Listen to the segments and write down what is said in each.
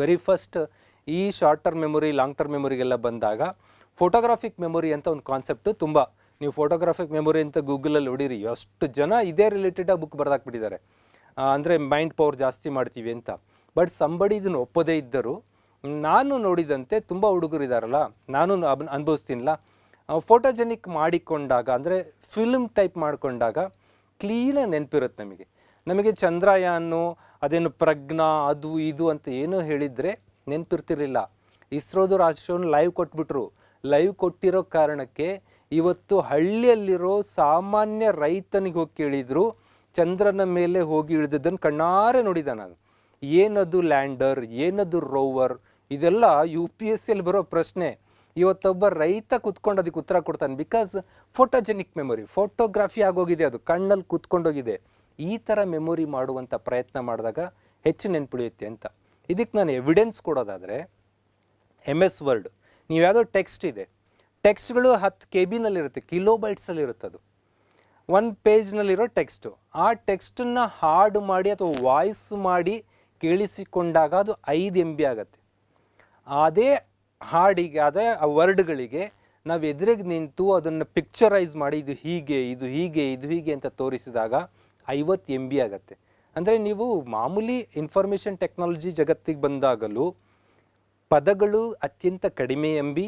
Very first ಈ short term memory long term ಮೆಮೊರಿಗೆಲ್ಲ ಬಂದಾಗ photographic memory ಅಂತ ಒಂದು ಕಾನ್ಸೆಪ್ಟು ತುಂಬ. ನೀವು ಫೋಟೋಗ್ರಾಫಿಕ್ ಮೆಮೊರಿ ಅಂತ ಗೂಗಲಲ್ಲಿ ಹೊಡೀರಿ ಅಷ್ಟು ಜನ ಇದೇ ರಿಲೇಟೆಡಾಗಿ ಬುಕ್ ಬರೆದಾಕ್ಬಿಟ್ಟಿದ್ದಾರೆ. ಅಂದರೆ ಮೈಂಡ್ ಪವರ್ ಜಾಸ್ತಿ ಮಾಡ್ತೀವಿ ಅಂತ. ಬಟ್ ಸಂಬಡಿ ಇದನ್ನು ಒಪ್ಪದೇ ಇದ್ದರು, ನಾನು ನೋಡಿದಂತೆ ತುಂಬ ಹುಡುಗರು ಇದ್ದಾರಲ್ಲ ನಾನು ಅಬ್ ಫೋಟೋಜೆನಿಕ್ ಮಾಡಿಕೊಂಡಾಗ, ಅಂದರೆ ಫಿಲ್ಮ್ ಟೈಪ್ ಮಾಡಿಕೊಂಡಾಗ ಕ್ಲೀನಾಗಿ ನೆನಪಿರುತ್ತೆ ನಮಗೆ. ನಮಗೆ ಚಂದ್ರಯಾನು ಅದೇನು ಪ್ರಜ್ಞಾ, ಅದು, ಇದು ಅಂತ ಏನೂ ಹೇಳಿದರೆ ನೆನಪಿರ್ತಿರಲಿಲ್ಲ. ಇಸ್ರೋದು ರಾಷ್ಟ್ರವನ್ನು ಲೈವ್ ಕೊಟ್ಬಿಟ್ರು. ಲೈವ್ ಕೊಟ್ಟಿರೋ ಕಾರಣಕ್ಕೆ ಇವತ್ತು ಹಳ್ಳಿಯಲ್ಲಿರೋ ಸಾಮಾನ್ಯ ರೈತನಿಗೆ ಹೋಗಿ ಕೇಳಿದ್ರು, ಚಂದ್ರನ ಮೇಲೆ ಹೋಗಿ ಇಳಿದದ್ದನ್ನು ಕಣ್ಣಾರೆ ನೋಡಿದ ನಾನು. ಏನದು ಲ್ಯಾಂಡರ್, ಏನದು ರೋವರ್, ಇದೆಲ್ಲ ಯು ಪಿ ಎಸ್ ಸಿಯಲ್ಲಿ ಬರೋ ಪ್ರಶ್ನೆ. ಇವತ್ತೊಬ್ಬ ರೈತ ಕುತ್ಕೊಂಡು ಅದಕ್ಕೆ ಉತ್ತರ ಕೊಡ್ತಾನೆ ಬಿಕಾಸ್ ಫೋಟೋಜೆನಿಕ್ ಮೆಮೊರಿ ಫೋಟೋಗ್ರಫಿ ಆಗೋಗಿದೆ ಅದು, ಕಣ್ಣಲ್ಲಿ ಕೂತ್ಕೊಂಡೋಗಿದೆ. ಈ ಥರ ಮೆಮೊರಿ ಮಾಡುವಂಥ ಪ್ರಯತ್ನ ಮಾಡಿದಾಗ ಹೆಚ್ಚು ನೆನ್ಪುಳಿಯುತ್ತೆ ಅಂತ. ಇದಕ್ಕೆ ನಾನು ಎವಿಡೆನ್ಸ್ ಕೊಡೋದಾದರೆ ಎಂ ಎಸ್ ವರ್ಡ್ ನೀವು ಯಾವುದೋ ಟೆಕ್ಸ್ಟ್ ಇದೆ. ಟೆಕ್ಸ್ಟ್ಗಳು ಹತ್ತು ಕೆ ಬಿನಲ್ಲಿರುತ್ತೆ ಕಿಲೋ ಬೈಟ್ಸಲ್ಲಿರುತ್ತೆ ಅದು ಒಂದು ಪೇಜ್ನಲ್ಲಿರೋ ಟೆಕ್ಸ್ಟು ಆ ಟೆಕ್ಸ್ಟನ್ನು ಹಾಡು ಮಾಡಿ ಅಥವಾ ವಾಯ್ಸ್ ಮಾಡಿ ಕೇಳಿಸಿಕೊಂಡಾಗ ಅದು ಐದು ಎಂ ಬಿ ಆಗುತ್ತೆ. ಅದೇ ಹಾಡಿಗೆ ಅದೇ ಆ ವರ್ಡ್ಗಳಿಗೆ ನಾವು ಎದುರಿಗೆ ನಿಂತು ಅದನ್ನು ಪಿಕ್ಚರೈಸ್ ಮಾಡಿ, ಇದು ಹೀಗೆ ಇದು ಹೀಗೆ ಇದು ಹೀಗೆ ಅಂತ ತೋರಿಸಿದಾಗ ಐವತ್ತು ಎಂ ಬಿ ಆಗುತ್ತೆ. ಅಂದರೆ ನೀವು ಮಾಮೂಲಿ ಇನ್ಫಾರ್ಮೇಷನ್ ಟೆಕ್ನಾಲಜಿ ಜಗತ್ತಿಗೆ ಬಂದಾಗಲೂ ಪದಗಳು ಅತ್ಯಂತ ಕಡಿಮೆ ಎಂ ಬಿ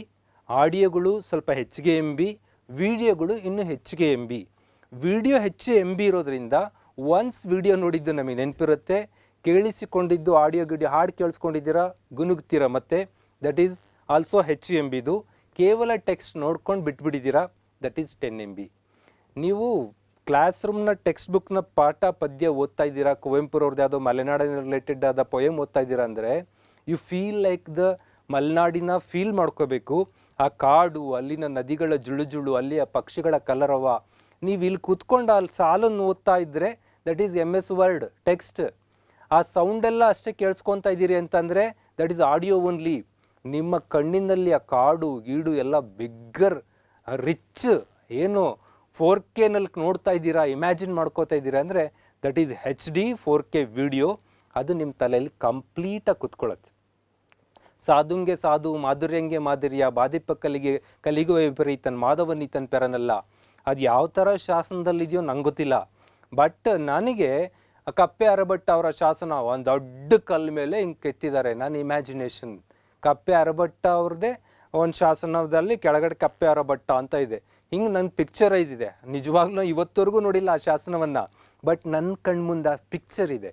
ಆಡಿಯೋಗಳು ಸ್ವಲ್ಪ ಹೆಚ್ಚಿಗೆ ಎಂ ಬಿ ವಿಡಿಯೋಗಳು ಇನ್ನೂ ಹೆಚ್ಚಿಗೆ ಎಂ ಬಿ ವಿಡಿಯೋ ಹೆಚ್ಚು ಎಂ ಬಿ ಇರೋದ್ರಿಂದ ಒನ್ಸ್ ವಿಡಿಯೋ ನೋಡಿದ್ದು ನಮಗೆ ನೆನಪಿರುತ್ತೆ. ಕೇಳಿಸಿಕೊಂಡಿದ್ದು ಆಡಿಯೋ ಗಿಡಿಯೋ ಹಾಡು ಕೇಳಿಸ್ಕೊಂಡಿದ್ದೀರಾ, ಗುನುಗ್ತೀರ ಮತ್ತೆ? ದಟ್ ಈಸ್ ಆಲ್ಸೋ ಹೆಚ್ಚು ಎಂ ಬಿದು ಕೇವಲ ಟೆಕ್ಸ್ಟ್ ನೋಡ್ಕೊಂಡು ಬಿಟ್ಬಿಟ್ಟಿದ್ದೀರಾ that is ten M B ನೀವು ಕ್ಲಾಸ್ ರೂಮ್ನ ಟೆಕ್ಸ್ಟ್ ಬುಕ್ನ ಪಾಠ ಪದ್ಯ ಓದ್ತಾ ಇದ್ದೀರಾ? ಕುವೆಂಪುರವ್ರದ್ದು ಯಾವುದೋ ಮಲೆನಾಡಿನ ರಿಲೇಟೆಡ್ ಆದ ಪೊಯಮ್ ಓದ್ತಾ ಇದ್ದೀರಾ ಅಂದರೆ ಯು ಫೀಲ್ ಲೈಕ್ ದ ಮಲೆನಾಡಿನ ಫೀಲ್ ಮಾಡ್ಕೋಬೇಕು. ಆ ಕಾಡು, ಅಲ್ಲಿನ ನದಿಗಳ ಜುಳು ಜುಳು ಅಲ್ಲಿಯ ಪಕ್ಷಿಗಳ ಕಲರವ. ನೀವು ಇಲ್ಲಿ ಕೂತ್ಕೊಂಡು ಅಲ್ಲಿ ಸಾಲನ್ನು ಓದ್ತಾ ಇದ್ದರೆ that is M S word text ಆ ಸೌಂಡೆಲ್ಲ ಅಷ್ಟೇ ಕೇಳಿಸ್ಕೊತಾ ಇದ್ದೀರಿ ಅಂತಂದರೆ ದಟ್ ಈಸ್ ಆಡಿಯೋ ಓನ್ಲಿ ನಿಮ್ಮ ಕಣ್ಣಿನಲ್ಲಿ ಆ ಕಾಡು, ಗೀಡು ಎಲ್ಲ ಬಿಗ್ಗರ್ ರಿಚ್ ಏನು ಫೋರ್ ಕೆನಲ್ಲಿ ನೋಡ್ತಾ ಇದ್ದೀರಾ, ಇಮ್ಯಾಜಿನ್ ಮಾಡ್ಕೋತಾ ಇದ್ದೀರಾ ಅಂದರೆ that is H D four K video. ಅದು ನಿಮ್ಮ ತಲೆಯಲ್ಲಿ ಕಂಪ್ಲೀಟಾಗಿ ಕುತ್ಕೊಳ್ಳುತ್ತೆ ಸಾಧುಂಗೆ ಸಾಧು, ಮಾಧುರ್ಯಂಗೆ ಮಾಧುರ್ಯ ಬಾದಿಪ್ಪ ಕಲಿಗೆ ಕಲಿಗು ವಿಪರೀತನ್ ಮಾಧವನೀತನ್ ಪೆರನಲ್ಲ ಅದು ಯಾವ ಥರ ಶಾಸನದಲ್ಲಿದೆಯೋ ನಂಗೆ ಗೊತ್ತಿಲ್ಲ. ಬಟ್ ನನಗೆ ಕಪ್ಪೆ ಅರಭಟ್ಟ ಅವರ ಶಾಸನ ಒಂದು ದೊಡ್ಡ ಕಲ್ ಮೇಲೆ ಹಿಂಗೆ ಕೆತ್ತಿದ್ದಾರೆ ನನ್ನ ಇಮ್ಯಾಜಿನೇಷನ್. ಕಪ್ಪೆ ಅರಭಟ್ಟ ಅವ್ರದ್ದೇ ಒಂದು ಶಾಸನದಲ್ಲಿ ಕೆಳಗಡೆ ಕಪ್ಪೆ ಅರಭಟ್ಟ ಅಂತ ಇದೆ. ಹಿಂಗೆ ನನ್ನ ಪಿಕ್ಚರೈಸ್ ಇದೆ. ನಿಜವಾಗ್ಲೂ ಇವತ್ತವರೆಗೂ ನೋಡಿಲ್ಲ ಆ ಶಾಸನವನ್ನು. ಬಟ್ ನನ್ನ ಕಣ್ಮುಂದೆ ಪಿಕ್ಚರ್ ಇದೆ.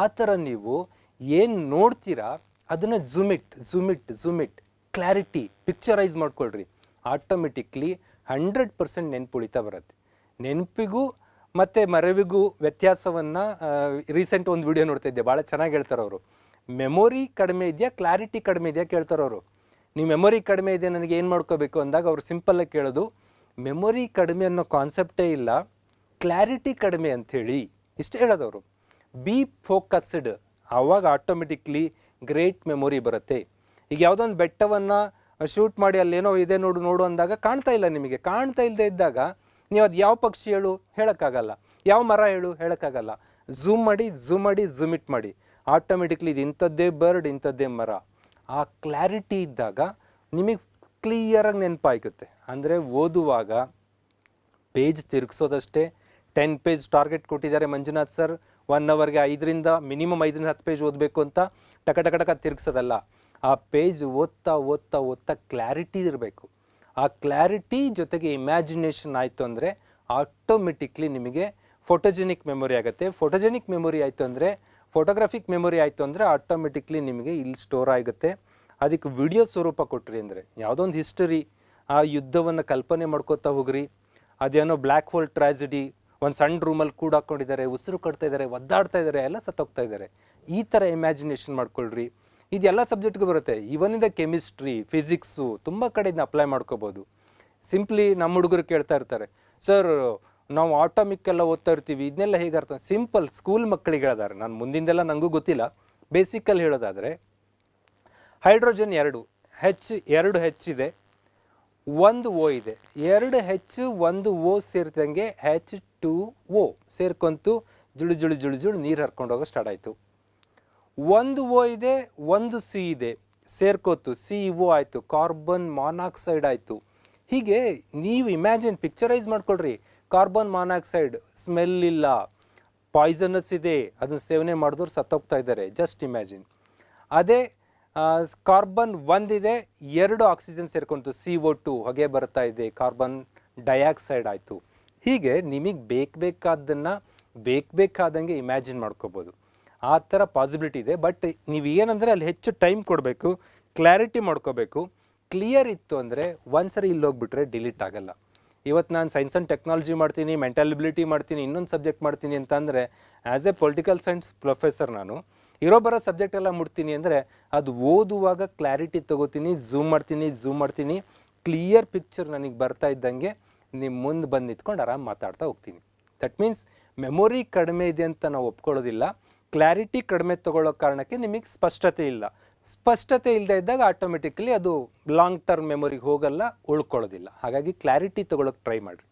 ಆ ಥರ ನೀವು ಏನು ನೋಡ್ತೀರಾ, ಅದನ್ನು zoom it zoom it zoom it clarity picturise ಮಾಡ್ಕೊಳ್ರಿ. ಆಟೋಮೆಟಿಕ್ಲಿ ಹಂಡ್ರೆಡ್ ಪರ್ಸೆಂಟ್ ನೆನ್ಪು ಉಳಿತಾ ಬರುತ್ತೆ. ನೆನಪಿಗೂ ಮತ್ತು ಮರೆವಿಗೂ ವ್ಯತ್ಯಾಸವನ್ನು ರೀಸೆಂಟ್ ಒಂದು ವಿಡಿಯೋ ನೋಡ್ತಾ ಇದ್ದೆ. ಭಾಳ ಚೆನ್ನಾಗಿ ಹೇಳ್ತಾರೆ ಅವರು. ಮೆಮೊರಿ ಕಡಿಮೆ ಇದೆಯಾ ಕ್ಲಾರಿಟಿ ಕಡಿಮೆ ಇದೆಯಾ ಕೇಳ್ತಾರೆ ಅವರು. ನೀವು ಮೆಮೊರಿ ಕಡಿಮೆ ಇದೆ ನನಗೆ ಏನು ಮಾಡ್ಕೋಬೇಕು ಅಂದಾಗ ಅವ್ರು ಸಿಂಪಲ್ಲಾಗಿ ಕೇಳೋದು. ಮೆಮೊರಿ ಕಡಿಮೆ ಅನ್ನೋ ಕಾನ್ಸೆಪ್ಟೇ ಇಲ್ಲ, ಕ್ಲಾರಿಟಿ ಕಡಿಮೆ ಅಂಥೇಳಿ ಇಷ್ಟು ಹೇಳೋದವರು. ಬಿ ಫೋಕಸ್ಡ್ ಆವಾಗ ಆಟೋಮೆಟಿಕ್ಲಿ ಗ್ರೇಟ್ ಮೆಮೊರಿ ಬರುತ್ತೆ. ಈಗ ಯಾವುದೋ ಒಂದು ಬೆಟ್ಟವನ್ನು ಶೂಟ್ ಮಾಡಿ ಅಲ್ಲೇನೋ ಇದೆ ನೋಡು ನೋಡು ಅಂದಾಗ ಕಾಣ್ತಾ ಇಲ್ಲ ನಿಮಗೆ. ಕಾಣ್ತಾ ಇಲ್ಲದೆ ಇದ್ದಾಗ ನೀವು ಅದು ಯಾವ ಪಕ್ಷಿ ಹೇಳು? ಹೇಳೋಕ್ಕಾಗಲ್ಲ. ಯಾವ ಮರ ಹೇಳು? ಹೇಳೋಕ್ಕಾಗಲ್ಲ. ಝೂಮ್ ಮಾಡಿ ಝೂಮ್ ಮಾಡಿ ಝೂಮ್ ಇಟ್ ಮಾಡಿ. ಆಟೋಮೆಟಿಕ್ಲಿ ಇದು ಇಂಥದ್ದೇ ಬರ್ಡ್ ಇಂಥದ್ದೇ ಮರ. ಆ ಕ್ಲಾರಿಟಿ ಇದ್ದಾಗ ನಿಮಗೆ ಕ್ಲಿಯರಾಗಿ ನೆನಪಾಗುತ್ತೆ ಅಂದರೆ ಓದುವಾಗ ಪೇಜ್ ತಿರುಗಿಸೋದಷ್ಟೇ ಟೆನ್ ಪೇಜ್ ಟಾರ್ಗೆಟ್ ಕೊಟ್ಟಿದ್ದಾರೆ ಮಂಜುನಾಥ್ ಸರ್ ಒನ್ ಅವರ್ಗೆ ಐದರಿಂದ ಮಿನಿಮಮ್ ಐದರಿಂದ ಹತ್ತು ಪೇಜ್ ಓದಬೇಕು ಅಂತ ಟಕ ಟಕ ಟಕ ತಿರುಗಿಸೋದಲ್ಲ. ಆ ಪೇಜ್ ಓದ್ತಾ ಓದ್ತಾ ಓದ್ತಾ ಕ್ಲಾರಿಟಿ ಇರಬೇಕು. ಆ ಕ್ಲಾರಿಟಿ ಜೊತೆಗೆ ಇಮ್ಯಾಜಿನೇಷನ್ ಆಯಿತು ಅಂದರೆ ಆಟೋಮೆಟಿಕ್ಲಿ ನಿಮಗೆ ಫೋಟೋಜೆನಿಕ್ ಮೆಮೊರಿ ಆಗುತ್ತೆ. ಫೋಟೋಜೆನಿಕ್ ಮೆಮೊರಿ ಆಯಿತು ಅಂದರೆ ಫೋಟೋಗ್ರಾಫಿಕ್ ಮೆಮೊರಿ ಆಯಿತು ಅಂದರೆ ಆಟೋಮೆಟಿಕ್ಲಿ ನಿಮಗೆ ಇಲ್ಲಿ ಸ್ಟೋರ್ ಆಗುತ್ತೆ. ಅದಕ್ಕೆ ವಿಡಿಯೋ ಸ್ವರೂಪ ಕೊಟ್ರಿ ಅಂದರೆ, ಯಾವುದೋ ಒಂದು ಹಿಸ್ಟರಿ ಆ ಯುದ್ಧವನ್ನು ಕಲ್ಪನೆ ಮಾಡ್ಕೋತಾ ಹೋಗ್ರಿ. ಅದೇನೋ ಬ್ಲ್ಯಾಕ್ ಹೋಲ್ ಟ್ರಾಜಿಡಿ ಒಂದು ಸಣ್ಣ ರೂಮಲ್ಲಿ ಕೂಡ ಹಾಕ್ಕೊಂಡಿದ್ದಾರೆ ಉಸಿರು ಕಟ್ತಾ ಇದ್ದಾರೆ, ಒದ್ದಾಡ್ತಾ ಇದ್ದಾರೆ, ಎಲ್ಲ ಸತ್ತೋಗ್ತಾ ಇದ್ದಾರೆ. ಈ ಥರ ಇಮ್ಯಾಜಿನೇಷನ್ ಮಾಡ್ಕೊಳ್ರಿ. ಇದೆಲ್ಲ ಸಬ್ಜೆಕ್ಟ್ಗೂ ಬರುತ್ತೆ. ಇವನಿಂದ ಕೆಮಿಸ್ಟ್ರಿ ಫಿಸಿಕ್ಸು ತುಂಬ ಕಡೆ ಇದನ್ನ ಅಪ್ಲೈ ಮಾಡ್ಕೋಬೋದು. ಸಿಂಪ್ಲಿ ನಮ್ಮ ಹುಡುಗರು ಕೇಳ್ತಾ ಇರ್ತಾರೆ ಸರ್ ನಾವು ಆಟೋಮಿಕ್ ಎಲ್ಲ ಓದ್ತಾ ಇರ್ತೀವಿ ಇದನ್ನೆಲ್ಲ ಹೇಗೆ ಅರ್ಥ? ಸಿಂಪಲ್ ಸ್ಕೂಲ್ ಮಕ್ಕಳಿಗೆ ಹೇಳಿದಾರೆ. ನಾನು ಮುಂದಿಂದೆಲ್ಲ ನನಗೂ ಗೊತ್ತಿಲ್ಲ. ಬೇಸಿಕಲ್ಲಿ ಹೇಳೋದಾದರೆ, ಹೈಡ್ರೋಜನ್ ಎರಡು ಹೆಚ್ ಎರಡು ಹೆಚ್ಚಿದೆ ಒಂದು ಓ ಇದೆ. ಎರಡು ಹೆಚ್ಚು ಒಂದು ಓ ಸೇರಿದಂಗೆ ಹೆಚ್ ಟು ಓ ಸೇರ್ಕೊಂತು ಜುಳು ಜುಳು ಜುಳು ಜುಳು ನೀರು ಹರ್ಕೊಂಡು ಹೋಗೋ ಸ್ಟಾರ್ಟ್ ಆಯಿತು. ಒಂದು ಓ ಇದೆ, ಒಂದು ಸಿ ಇದೆ. ಸೇರ್ಕೋತು ಸಿ ಓ ಆಯಿತು, ಕಾರ್ಬನ್ ಮಾನಾಕ್ಸೈಡ್ ಆಯಿತು. ಹೀಗೆ ನೀವು ಇಮ್ಯಾಜಿನ್ ಪಿಕ್ಚರೈಸ್ ಮಾಡ್ಕೊಳ್ರಿ. ಕಾರ್ಬನ್ ಮಾನಾಕ್ಸೈಡ್ ಸ್ಮೆಲ್ ಇಲ್ಲ. ಪಾಯ್ಸನಸ್ ಇದೆ. ಅದನ್ನು ಸೇವನೆ ಮಾಡಿದವ್ರು ಸತ್ತೋಗ್ತಾ ಇದ್ದಾರೆ. ಜಸ್ಟ್ ಇಮ್ಯಾಜಿನ್ ಅದೇ ಕಾರ್ಬನ್ ಒಂದಿದೆ, ಎರಡು ಆಕ್ಸಿಜನ್ ಸೇರ್ಕೊಂತು ಸಿ ಒ ಟು ಹೊಗೆ ಬರ್ತಾ ಇದೆ, ಕಾರ್ಬನ್ ಡೈಆಕ್ಸೈಡ್ ಆಯಿತು. ಹೀಗೆ ನಿಮಗೆ ಬೇಕು ಬೇಕಾದ್ದನ್ನು, ಬೇಕು ಬೇಕಾದಂಗೆ ಇಮ್ಯಾಜಿನ್ ಮಾಡ್ಕೋಬೋದು. ಆ ಥರ ಪಾಸಿಬಿಲಿಟಿ ಇದೆ, ಬಟ್ ನೀವು ಏನಂದರೆ ಅಲ್ಲಿ ಹೆಚ್ಚು ಟೈಮ್ ಕೊಡಬೇಕು, ಕ್ಲಾರಿಟಿ ಮಾಡ್ಕೋಬೇಕು. ಕ್ಲಿಯರ್ ಇತ್ತು ಅಂದರೆ ಒಂದ್ಸರಿ ಇಲ್ಲಿ ಹೋಗ್ಬಿಟ್ರೆ ಡಿಲೀಟ್ ಆಗಲ್ಲ. ಇವತ್ತು ನಾನು ಸೈನ್ಸ್ ಆ್ಯಂಡ್ ಟೆಕ್ನಾಲಜಿ ಮಾಡ್ತೀನಿ, ಮೆಂಟಲ್ ಎಬಿಲಿಟಿ ಮಾಡ್ತೀನಿ, ಇನ್ನೊಂದು ಸಬ್ಜೆಕ್ಟ್ ಮಾಡ್ತೀನಿ ಅಂತಂದರೆ as a political science professor ನಾನು ಇರೋ ಬರೋ ಸಬ್ಜೆಕ್ಟ್ ಎಲ್ಲ ಮುಟ್ತೀನಿ ಅಂದರೆ ಅದು ಓದುವಾಗ ಕ್ಲಾರಿಟಿ ತೊಗೋತೀನಿ ಝೂಮ್ ಮಾಡ್ತೀನಿ ಝೂಮ್ ಮಾಡ್ತೀನಿ ಕ್ಲಿಯರ್ ಪಿಕ್ಚರ್ ನನಗೆ ಬರ್ತಾ ಇದ್ದಂಗೆ ನಿಮ್ಮ ಮುಂದೆ ಬಂದು ನಿಂತ್ಕೊಂಡು ಆರಾಮ್ ಮಾತಾಡ್ತಾ ಹೋಗ್ತೀನಿ. ದಟ್ ಮೀನ್ಸ್ ಮೆಮೊರಿ ಕಡಿಮೆ ಇದೆ ಅಂತ ನಾವು ಒಪ್ಕೊಳ್ಳೋದಿಲ್ಲ. ಕ್ಲಾರಿಟಿ ಕಡಿಮೆ ತೊಗೊಳ್ಳೋ ಕಾರಣಕ್ಕೆ ನಿಮಗೆ ಸ್ಪಷ್ಟತೆ ಇಲ್ಲ. ಸ್ಪಷ್ಟತೆ ಇಲ್ಲದೆ ಇದ್ದಾಗ ಆಟೋಮೆಟಿಕ್ಲಿ ಅದು ಲಾಂಗ್ ಟರ್ಮ್ ಮೆಮೊರಿಗೆ ಹೋಗಲ್ಲ, ಉಳ್ಕೊಳ್ಳೋದಿಲ್ಲ. ಹಾಗಾಗಿ ಕ್ಲಾರಿಟಿ ತಗೊಳ್ಳೋಕೆ ಟ್ರೈ ಮಾಡಿರಿ.